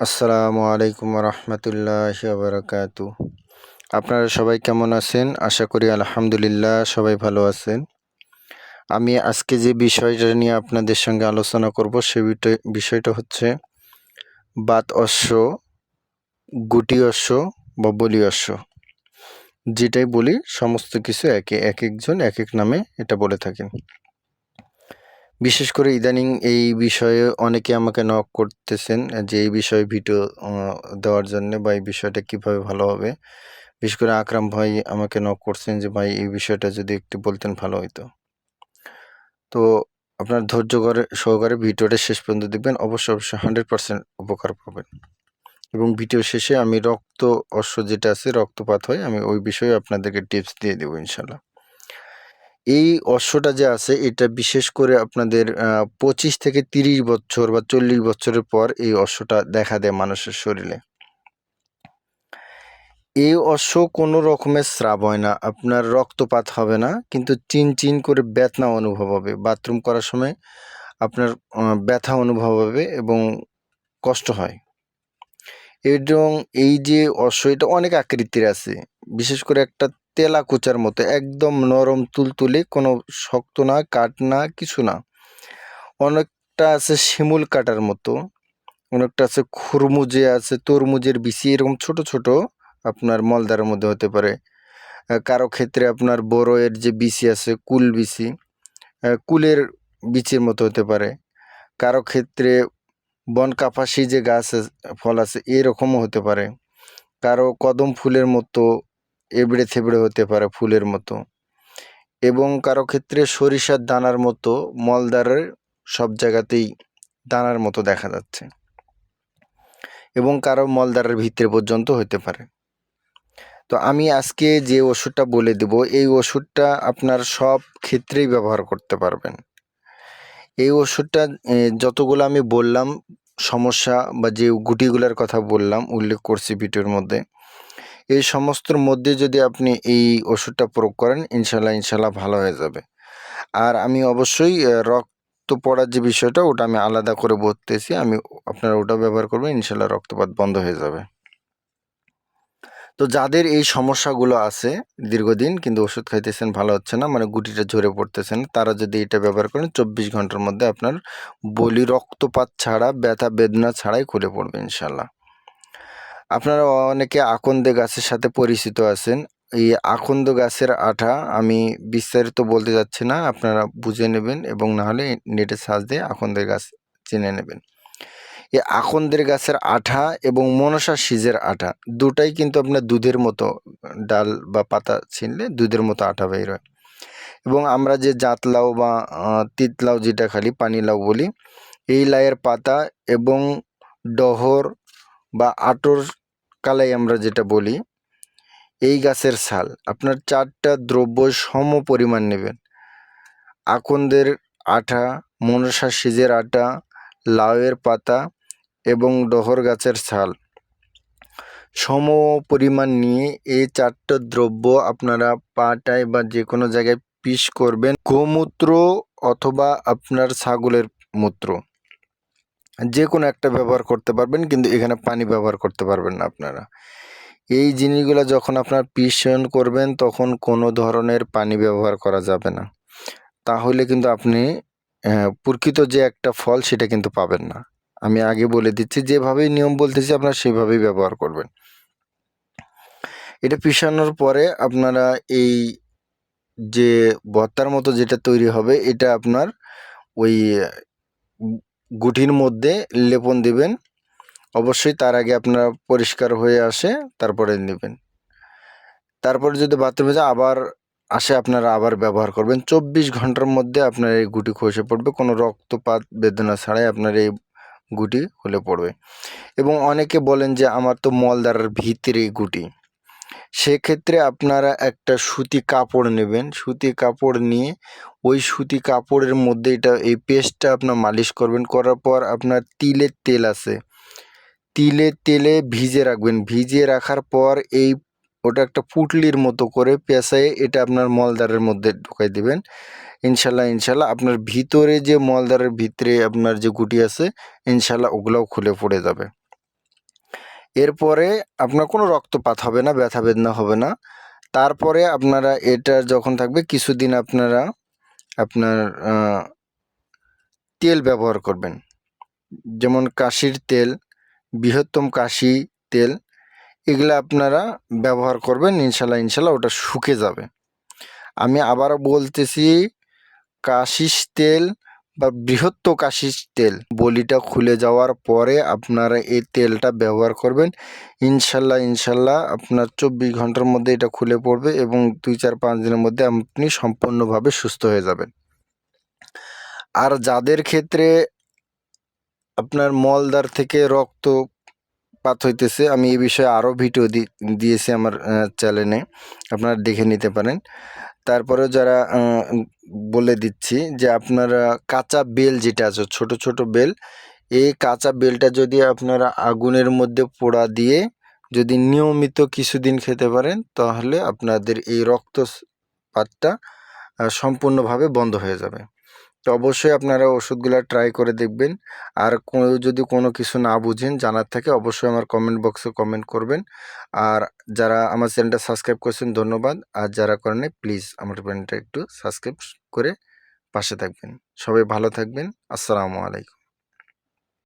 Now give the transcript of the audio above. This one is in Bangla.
আসসালামু আলাইকুম রহমতুল্লাহ বারকাতু আপনারা সবাই কেমন আছেন? আশা করি আলহামদুলিল্লাহ সবাই ভালো আছেন। আমি আজকে যে বিষয়টা নিয়ে আপনাদের সঙ্গে আলোচনা করব সে বিষয়টা হচ্ছে বাত অশ্ব, গুটি অশ্ব বা বলি অশ্ব। যেটাই বলি, সমস্ত কিছু একে এক একজন এক এক নামে এটা বলে থাকেন। বিশেষ করে ইদানিং এই বিষয়ে অনেকে আমাকে নক করতেছেন, যে এই বিষয়ে ভিডিও দেওয়ার জন্য বা এই বিষয়টা কীভাবে ভালো হবে। বিশেষ করে আকরাম ভাই আমাকে নক করছেন যে, ভাই, এই বিষয়টা যদি একটু বলতেন ভালো হতো তো আপনার ধৈর্য করে সহকারে ভিডিওটা শেষ পর্যন্ত দেখবেন। অবশ্যই অবশ্যই হান্ড্রেড পার্সেন্ট উপকার পাবেন। এবং ভিডিও শেষে আমি রক্ত অশ্ব যেটা আছে, রক্তপাত হয় আমি ওই বিষয়ে আপনাদেরকে টিপস দিয়ে দেবো, ইনশাল্লাহ। এই অশ্বটা যে আছে, এটা বিশেষ করে আপনাদের পঁচিশ থেকে তিরিশ বছর বা চল্লিশ বছরের পর এই অশ্বটা দেখা দেয় মানুষের শরীরে। এই অশ্ব কোনো রকমের স্রাব হয় না, আপনার রক্তপাত হবে না, কিন্তু চিন চিন করে ব্যথা অনুভব হবে। বাথরুম করার সময় আপনার ব্যথা অনুভব হবে এবং কষ্ট হয়। এবং এই যে অশ্ব, এটা অনেক আকৃতির আছে। বিশেষ করে একটা তেলা কুচার মতো, একদম নরম তুলতুলে, কোনো শক্ত না, কাঠ না, কিছু না। অনেকটা আছে শিমুল কাটার মতো, অনেকটা আছে খুরমুজে আছে, তরমুজের বিচি, এরকম ছোট ছোট আপনার মলদারের মধ্যে হতে পারে। কারও ক্ষেত্রে আপনার বড়য়ের যে বিচি আছে, কুল বিচি কুলের বিচির মতো হতে পারে। কারও ক্ষেত্রে বন কাপাসি যে গাছ ফল আছে, এরকমও হতে পারে। কারও কদম ফুলের মতো এবড়ে থেবড়ে হতে পারে ফুলের মতো। এবং কারও ক্ষেত্রে সরিষার দানার মতো মলদারের সব জায়গাতেই দানার মতো দেখা যাচ্ছে। এবং কারও মলদারের ভিতরে পর্যন্ত হতে পারে। তো আমি আজকে যে ওষুধটা বলে দেব, এই ওষুধটা আপনার সব ক্ষেত্রেই ব্যবহার করতে পারবেন। এই ওষুধটা যতগুলো আমি বললাম, সমস্যা বা যে গুটিগুলোর কথা বললাম, উল্লেখ করছি ভিডিওর মধ্যে এই সমস্তর মধ্যে যদি আপনি এই ওষুধটা প্রয়োগ করেন ইনশাল্লাহ ইনশাল্লাহ ভালো হয়ে যাবে। আর আমি অবশ্যই রক্ত পড়ার যে বিষয়টা, ওটা আমি আলাদা করে বলতেছি, আমি আপনারা ওটা ব্যবহার করবেন ইনশাল্লাহ রক্তপাত বন্ধ হয়ে যাবে। তো যাদের এই সমস্যাগুলো আছে দীর্ঘদিন, কিন্তু ওষুধ খাইতেছেন, ভালো হচ্ছে না মানে গুটিটা ঝরে পড়তেছেন, তারা যদি এটা ব্যবহার করেন, চব্বিশ ঘণ্টার মধ্যে আপনার বলি রক্তপাত ছাড়া, ব্যথা, বেদনা ছাড়াই খুলে পড়বে ইনশাল্লাহ আপনারা অনেকে আকন্দে গাছের সাথে পরিচিত আছেন। এই আকন্দ গাছের আঠা আমি বিস্তারিত বলতে যাচ্ছি না, আপনারা বুঝে নেবেন এবং না হলে নেটে সার্চ দিয়ে আকন্দের গাছ চিনে নেবেন। এই আকন্দের গাছের আঠা এবং মনসা সিজের আঠা দুটাই কিন্তু আপনার দুধের মতো ডাল বা পাতা ছিনলে দুধের মতো আঠা বের হয়। এবং আমরা যে জাতলাও বা তিতলাও যেটা খালি, পানি লাউ বলি, এই লাইয়ের পাতা এবং ডহর বা আটর কালাই আমরা যেটা বলি, এই গাছের ছাল। আপনার চারটা দ্রব্য সম পরিমাণ নেবেন। আকন্দের আঠা, মনসা সিজের আটা, লাউয়ের পাতা এবং ডহর গাছের ছাল। সম পরিমাণ নিয়ে এই চারটা দ্রব্য আপনারা পাটায় বা যে কোনো জায়গায় পিস করবেন। গোমূত্র অথবা আপনার ছাগলের মূত্র। যে কোনো একটা ব্যবহার করতে পারবেন, কিন্তু এখানে পানি ব্যবহার করতে পারবেন না আপনারা। এই জিনিসগুলো যখন আপনার পিষণ করবেন, তখন কোনো ধরনের পানি ব্যবহার করা যাবে না। তাহলে কিন্তু আপনি প্রকৃত যে একটা ফল সেটা কিন্তু পাবেন না। আমি আগে বলে দিচ্ছি, যেভাবেই নিয়ম বলতেছি, আপনারা সেভাবেই ব্যবহার করবেন। এটা পিষানোর পরে আপনারা এই যে ভর্তার মতো যেটা তৈরি হবে, এটা আপনার ওই গুটির মধ্যে লেপন দিবেন। অবশ্যই তার আগে আপনার পরিষ্কার হয়ে আসে, তারপরে নেবেন। তারপরে যদি বাথরুমে যায়, আবার আসে, আপনারা আবার ব্যবহার করবেন। চব্বিশ ঘণ্টার মধ্যে আপনার এই গুটি খসে পড়বে। কোনো রক্তপাত, বেদনা ছাড়াই আপনার এই গুটি হলে পড়বে। এবং অনেকে বলেন যে, আমার তো মলদারের ভিতরে গুটি। সেক্ষেত্রে আপনারা একটা সুতি কাপড় নেবেন। সুতি কাপড় নিয়ে ওই সুতি কাপড়ের মধ্যে এটা, এই পেস্টটা আপনার মালিশ করবেন। করার পর আপনার তিলের তেল আছে। তিলের তেলে ভিজে রাখবেন। ভিজিয়ে রাখার পর এই ওটা একটা পুটলির মতো করে পেঁচায়ে এটা আপনার মলদারের মধ্যে ঢুকাই দেবেন। ইনশাল্লাহ ইনশাল্লাহ আপনার ভিতরে যে মলদারের ভিতরে আপনার যে গুটি আছে, ইনশাল্লাহ ওগুলোও খুলে পড়ে যাবে। এরপরে আপনার কোনো রক্তপাত হবে না, ব্যথা বেদনা হবে না। তারপরে আপনারা এটা যখন থাকবে কিছুদিন আপনারা আপনার তেল ব্যবহার করবেন। যেমন কাশির তেল, বৃহত্তম কাশি তেল, এগুলো আপনারা ব্যবহার করবেন, ইনশাল্লাহ ইনশাল্লাহ ওটা শুকে যাবে। আমি আবারও বলতেছি, কাশিস তেল বা বৃহত্ত কাশিস তেল। বলিটা খুলে যাওয়ার পরে আপনারা এই তেলটা ব্যবহার করবেন। ইনশাল্লাহ ইনশাল্লাহ আপনার চব্বিশ ঘণ্টার মধ্যে এটা খুলে পড়বে এবং দুই চার পাঁচ দিনের মধ্যে আপনি সম্পূর্ণভাবে সুস্থ হয়ে যাবেন। আর যাদের ক্ষেত্রে আপনার মলদার থেকে রক্ত পাত হইতেছে, আমি এই বিষয়ে আরও ভিডিও দিয়েছি আমার চ্যানেলে আপনারা দেখে নিতে পারেন। তারপরে যারা বলে দিচ্ছি যে আপনারা কাঁচা বেল যেটা আছে, ছোট ছোট বেল, এই কাঁচা বেলটা যদি আপনারা আগুনের মধ্যে পোড়া দিয়ে যদি নিয়মিত কিছুদিন খেতে পারেন, তাহলে আপনাদের এই রক্তপাতটা সম্পূর্ণভাবে বন্ধ হয়ে যাবে। তো অবশ্যই আপনারা ওষুধগুলো ট্রাই করে দেখবেন। আর যদি কোনো কিছু না বুঝেন জানার থাকে, অবশ্যই আমার কমেন্ট বক্সে কমেন্ট করবেন। আর যারা আমার চ্যানেলটা সাবস্ক্রাইব করেছেন, ধন্যবাদ। আর যারা করেন প্লিজ আমার চ্যানেলটা একটু সাবস্ক্রাইব করে পাশে থাকবেন। সবাই ভালো থাকবেন। আসসালামু আলাইকুম।